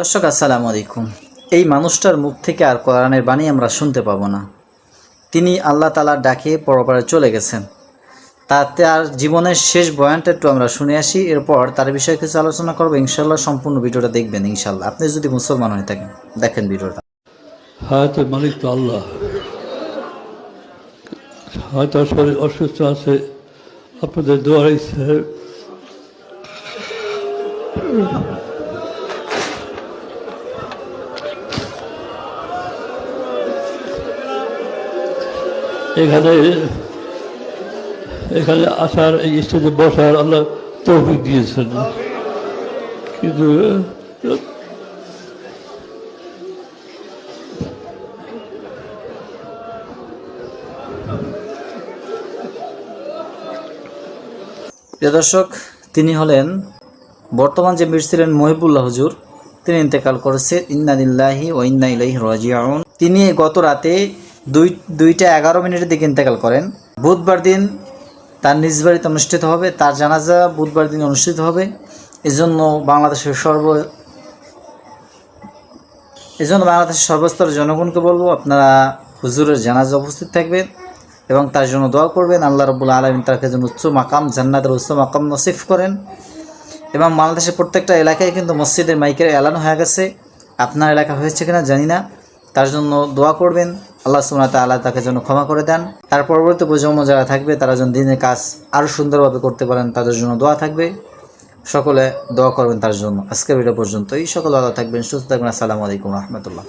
দর্শক, আসসালামু আলাইকুম। এই মানুষটার মুখ থেকে আর কোরআনের বাণী আমরা শুনতে পাবো না। তিনি আল্লাহ তালার ডাকে পরপারে চলে গেছেন। তাতে আর জীবনের শেষ বয়ানটা একটু আমরা শুনে আসি, এরপর তার বিষয়ে কিছু আলোচনা করব। ইনশাল্লাহ সম্পূর্ণ ভিডিওটা দেখবেন ইনশাল্লাহ আপনি যদি মুসলমান হয়ে থাকেন, দেখেন ভিডিওটা। হায়াতের মালিক তো আল্লাহ। হয়তো শরীর অসুস্থ আছে, আপনাদের দোয়ার এখানে এখানে আসার, এই স্টেজে বসার আল্লাহ তৌফিক দিয়েছেন। কিন্তু, প্রিয় দর্শক, তিনি হলেন বর্তমান যে মীর ছিলেন মহিবুল্লাহ হুজুর, তিনি ইন্তেকাল করেছে ইন্নাদিল্লাহি ও ইন্না ইলাইহি তিনি গত রাতে দুই, দুইটা এগারো মিনিটের দিকে ইন্তেকাল করেন। বুধবার দিন তার নিজ বাড়িতে অনুষ্ঠিত হবে, তার জানাজা বুধবার দিন অনুষ্ঠিত হবে। এজন্য বাংলাদেশের সর্ব, এজন্য বাংলাদেশের সর্বস্তরের জনগণকে বলব, আপনারা হুজুরের জানাজা উপস্থিত থাকবেন এবং তার জন্য দোয়া করবেন। আল্লাহ রবুল্লা আলমিন তাকে যেন উচ্চ মাকাম, জান্নাতের উচ্চ মাকাম নসিফ করেন। এবং বাংলাদেশের প্রত্যেকটা এলাকায় কিন্তু মসজিদের মাইকের এলানো হয়ে গেছে। আপনার এলাকা হয়েছে কিনা জানি না। তার জন্য দোয়া করবেন। আল্লাহ সুমাত তাল্লাহ তাকে যেন ক্ষমা করে দেন। তার পরবর্তী প্রজন্ম যারা থাকবে, তারা যেন দিনের কাজ আরও সুন্দরভাবে করতে পারেন, তাদের জন্য দোয়া থাকবে। সকলে দোয়া করবেন তার জন্য। আজকের ভিডিও পর্যন্ত এই সকল আল্লাহ থাকবেন, সুস্থ থাকবেন। আসসালামু আলাইকুম রহমতুল্লাহ।